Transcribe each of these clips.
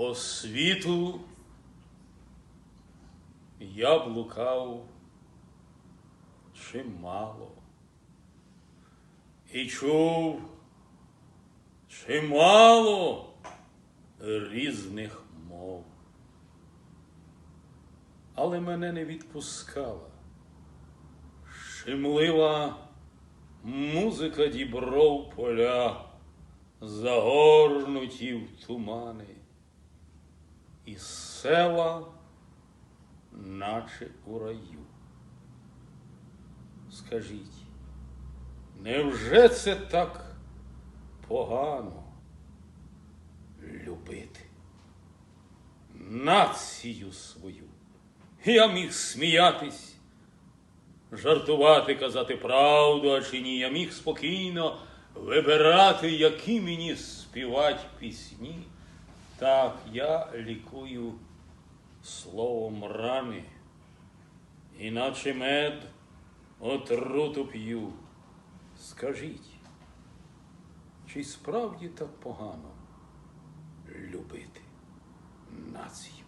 По світу я блукав чимало. І чув чимало різних мов. Але мене не відпускала шимлива музика дібров поля, загорнуті в тумани, і села, наче у раю. Скажіть, невже це так погано любити націю свою? Я міг сміятись, жартувати, казати правду, а чи ні, я міг спокійно вибирати, які мені співать пісні. Так, я лікую словом рани, іначе мед отруту п'ю. Скажіть, чи справді так погано любити націю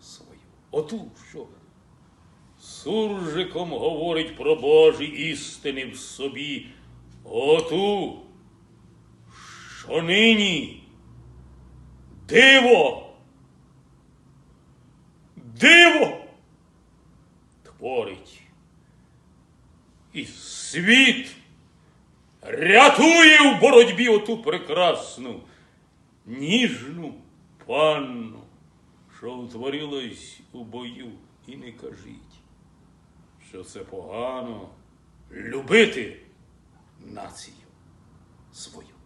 свою? Оту, що суржиком говорить про Божі істини в собі, оту, що нині диво, диво творить. І світ рятує в боротьбі оту прекрасну, ніжну панну, що утворилась у бою, і не кажіть, що це погано любити націю свою.